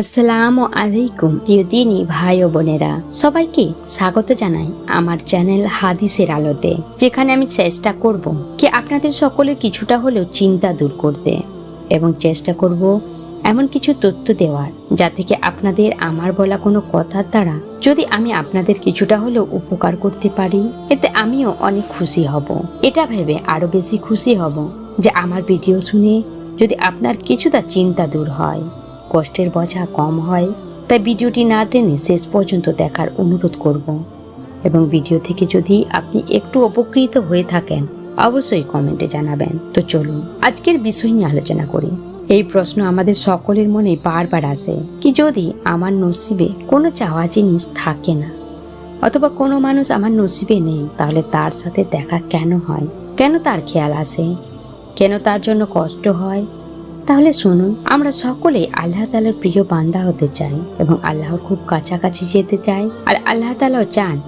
আসসালামু আলাইকুম, প্রিয় দিনী ভাই ও বোনেরা। সবাইকে স্বাগত জানাই আমার চ্যানেল হাদিসের আলোতে, যেখানে আমি চেষ্টা করব কি আপনাদের সকলের কিছুটা হলেও চিন্তা দূর করতে এবং চেষ্টা করব এমন কিছু তথ্য দেওয়ার, যা থেকে আপনাদের আমার বলা কোনো কথার দ্বারা যদি আমি আপনাদের কিছুটা হলেও উপকার করতে পারি, এতে আমিও অনেক খুশি হব। এটা ভেবে আরও বেশি খুশি হব যে আমার ভিডিও শুনে যদি আপনার কিছুটা চিন্তা দূর হয়। কষ্টের বোঝা কম হয়, তাই ভিডিওটি না টেনে শেষ পর্যন্ত দেখার অনুরোধ করব। এবং ভিডিও থেকে যদি আপনি একটু উপকৃত হয়ে থাকেন, অবশ্যই কমেন্টে জানাবেন। তো চলুন, আজকের বিষয় নিয়ে আলোচনা করি। এই প্রশ্ন আমাদের সকলের মনে বারবার আসে কি যদি আমার নসিবে কোনো চাওয়া জিনিস থাকে না, অথবা কোনো মানুষ আমার নসিবে নেই, তাহলে তার সাথে দেখা কেন হয়? কেন তার খেয়াল আসে? কেন তার জন্য কষ্ট হয়? তাহলে শুনুন, আমরা সকলেই আল্লাহ তালার প্রিয় বান্দা হতে চাই এবং আল্লাহর খুব কাছাকাছি যেতে চাই। আর আল্লাহ তালাও চান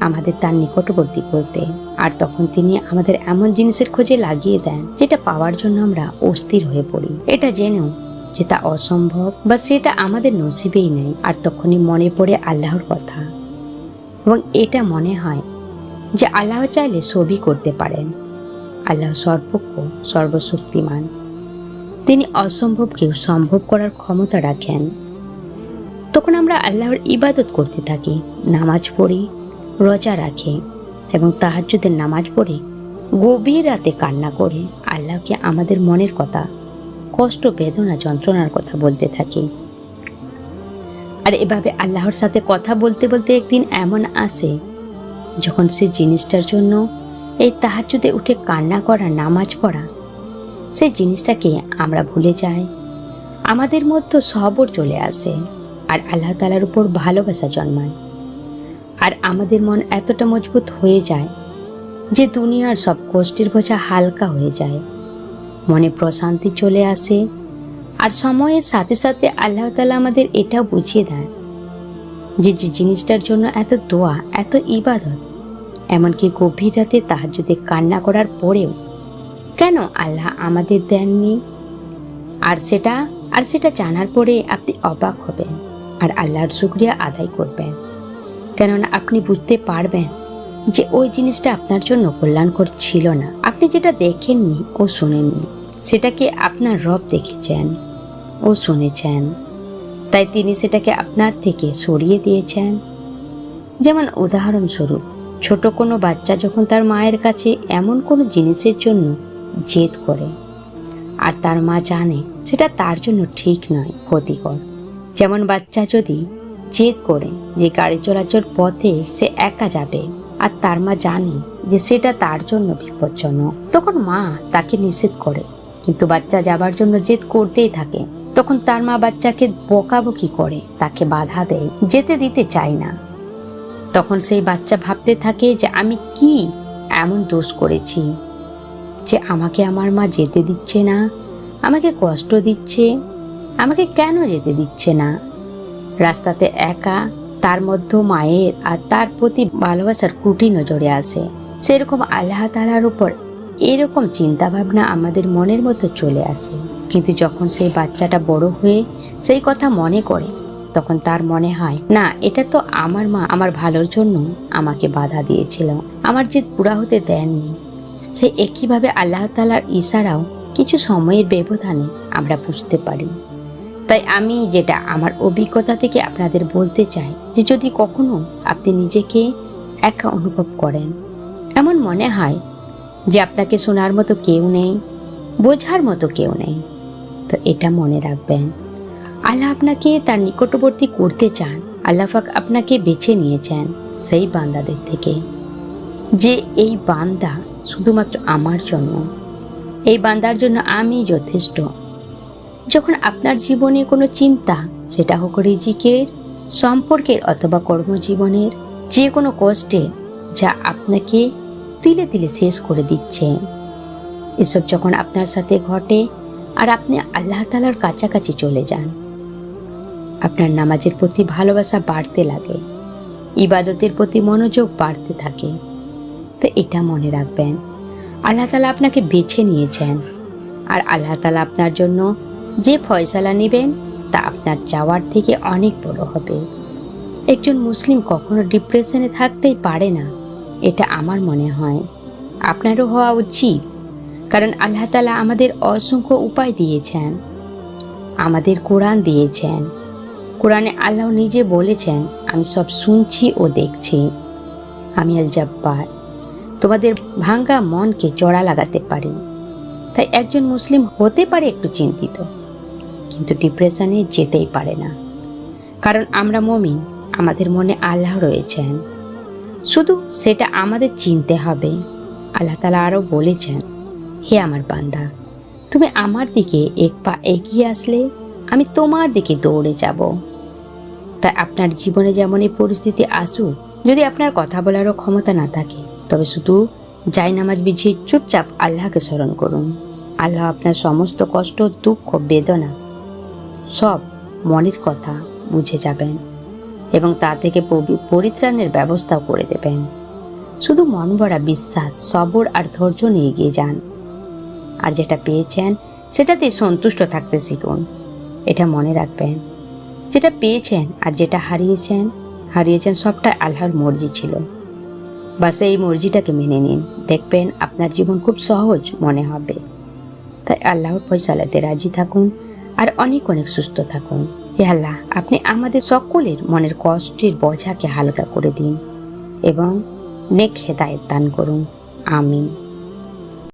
আমাদের তার নিকটবর্তী করতে। আর তখন তিনি আমাদের এমন জিনিসের খোঁজে লাগিয়ে দেন, যেটা পাওয়ার জন্য আমরা অস্থির হয়ে পড়ি। এটা জেনেও যে তা অসম্ভব বা সেটা আমাদের নসিবেই নেই। আর তখনই মনে পড়ে আল্লাহর কথা। এবং এটা মনে হয় যে আল্লাহ চাইলে সবই করতে পারেন। আল্লাহ সর্বজ্ঞ, সর্বশক্তিমান। তিনি অসম্ভবকেও সম্ভব করার ক্ষমতা রাখেন। তখন আমরা আল্লাহর ইবাদত করতে থাকি, নামাজ পড়ি, রোজা রাখি এবং তাহাজ্জুদের নামাজ পড়ে, গভীর রাতে কান্না করে, আল্লাহকে আমাদের মনের কথা, কষ্ট, বেদনা, যন্ত্রণার কথা বলতে থাকি। আর এভাবে আল্লাহর সাথে কথা বলতে বলতে একদিন এমন আসে, যখন সে জিনিসটার জন্য এই তাহাজ্জুদে উঠে কান্না করা, নামাজ পড়া সেই জিনিসটাকে আমরা ভুলে যাই। আমাদের মধ্যে সবর চলে আসে আর আল্লাহ তালার উপর ভালোবাসা জন্মায়। আর আমাদের মন এতটা মজবুত হয়ে যায় যে দুনিয়ার সব কষ্টের বোঝা হালকা হয়ে যায়। মনে প্রশান্তি চলে আসে আর সময়ের সাথে সাথে আল্লাহ তালা আমাদের এটাও বুঝিয়ে দেয় যে যে জিনিসটার জন্য এত দোয়া, এত ইবাদত, এমনকি গভীর রাতে তাহার যদি কান্না করার পরেও কেন আল্লাহ আমাদের দেননি? আর সেটা আর সেটা জানার পরে আপনি অবাক হবেন আর আল্লাহর শুক্রিয়া আদায় করবেন। কেননা আপনি বুঝতে পারবেন যে ওই জিনিসটা আপনার জন্য কল্যাণকর ছিল না। আপনি যেটা দেখেননি ও শোনেননি, সেটাকে আপনার রব দেখেছেন, ও শুনেছেন। তাই তিনি সেটাকে আপনার থেকে সরিয়ে দিয়েছেন। যেমন উদাহরণস্বরূপ, ছোট কোনো বাচ্চা যখন তার মায়ের কাছে এমন কোনো জিনিসের জন্য জেদ করে। আর তার মা জানে সেটা তার জন্য ঠিক নয়, ক্ষতিকর। যেমন বাচ্চা যদি জেদ করে যে গাড়ি চলাচল পথে সে একা যাবে, আর তার মা জানে যে সেটা তার জন্য বিপজ্জনক, তখন মা তাকে নিষেধ করে। কিন্তু বাচ্চা যাবার জন্য জেদ করতেই থাকে। তখন তার মা বাচ্চাকে বকাবকি করে, তাকে বাধা দেয়, যেতে দিতে চায় না। তখন সেই বাচ্চা ভাবতে থাকে যে আমি কি এমন দোষ করেছি? যে আমাকে আমার মা যেতে দিচ্ছে না, আমাকে কষ্ট দিচ্ছে, আমাকে কেন যেতে দিচ্ছে না? রাস্তাতে একা, তার মধ্যে মায়ের আর তার প্রতি ভালোবাসার কুটি নজরে আসে। সেরকম আল্লাহ তালার উপর এরকম চিন্তা ভাবনা আমাদের মনের মধ্যে চলে আসে। কিন্তু যখন সেই বাচ্চাটা বড় হয়ে সেই কথা মনে করে, তখন তার মনে হয়, না, এটা তো আমার মা, আমার ভালোর জন্য আমাকে বাধা দিয়েছিল। আমার যে পুরা হতে দেননি। সে একইভাবে আল্লাহ তালার ইশারাও কিছু সময়ের ব্যবধানে আমরা বুঝতে পারি। তাই আমি যেটা আমার অভিজ্ঞতা থেকে আপনাদের বলতে চাই যে যদি কখনো আপনি নিজেকে একা অনুভব করেন, এমন মনে হয় যে আপনাকে শোনার মতো কেউ নেই, বোঝার মতো কেউ নেই। তো এটা মনে রাখবেন। আল্লাহ আপনাকে তার নিকটবর্তী করতে চান। আল্লাহাক আপনাকে বেছে নিয়েছেন সেই বান্দাদের থেকে। যে এই বান্দা শুধুমাত্র আমার জন্য। এই বান্দার জন্য আমি যথেষ্ট। যখন আপনার জীবনে কোনো চিন্তা, সেটা হোক রিজিকের, সম্পর্কের অথবা কর্মজীবনের যে কোনো কষ্টে যা আপনাকে তিলে তিলে শেষ করে দিচ্ছে। এসব যখন আপনার সাথে ঘটে আর আপনি আল্লাহ তালার কাছাকাছি চলে যান, আপনার নামাজের প্রতি ভালোবাসা বাড়তে লাগে, ইবাদতের প্রতি মনোযোগ বাড়তে থাকে। তো এটা মনে রাখবেন। আল্লাহ তালা আপনাকে বেছে নিয়েছেন। আর আল্লাহ তালা আপনার জন্য যে ফয়সালা নেবেন, তা আপনার যাওয়ার থেকে অনেক বড় হবে। একজন মুসলিম কখনো ডিপ্রেশনে থাকতেই পারে না, এটা আমার মনে হয়। আপনারও হওয়া উচিত, কারণ আল্লাহ তালা আমাদের অসংখ্য উপায় দিয়েছেন। আমাদের কোরআন দিয়েছেন। কোরআনে আল্লাহ নিজে বলেছেন, আমি সব শুনছি ও দেখছি। আমি আল জব্বার তোমাদের ভাঙ্গা মনকে চড়া লাগাতে পারি। তাই একজন মুসলিম হতে পারে একটু চিন্তিত, কিন্তু ডিপ্রেশনে যেতেই পারে না। কারণ আমরা মমিন, আমাদের মনে আল্লাহ রয়েছেন। শুধু সেটা আমাদের চিনতে হবে। আল্লাহ তালা আরও বলেছেন, হে আমার বান্দা, তুমি আমার দিকে এক পা এগিয়ে আসলে আমি তোমার দিকে দৌড়ে যাব। তাই আপনার জীবনে যেমন এই পরিস্থিতি আসুক, যদি আপনার কথা বলারও ক্ষমতা না থাকে তবে শুধু যাই নামাজ বিছিয়ে চুপচাপ আল্লাহকে স্মরণ করুন। আল্লাহ আপনার সমস্ত কষ্ট, দুঃখ, বেদনা সব মনের কথা বুঝে যাবেন এবং তা থেকে পরিত্রাণের ব্যবস্থাও করে দেবেন। শুধু মন ভরা বিশ্বাস, সবর আর ধৈর্য নিয়ে এগিয়ে যান। আর যেটা পেয়েছেন, সেটাতে সন্তুষ্ট থাকতে শিখুন। এটা মনে রাখবেন, যেটা পেয়েছেন আর যেটা হারিয়েছেন হারিয়েছেন সবটা আল্লাহর মর্জি ছিল। বাস এই মর্জিটাকে মেনে নিন। দেখবেন আপনার জীবন খুব সহজ মনে হবে। তাই আল্লাহর ফয়সালাতে রাজি থাকুন আর অনেক অনেক সুস্থ থাকুন। হে আল্লাহ, আপনি আমাদের সকলের মনের কষ্টের বোঝাকে হালকা করে দিন এবং নেক হেদায়ত দান করুন। আমিন।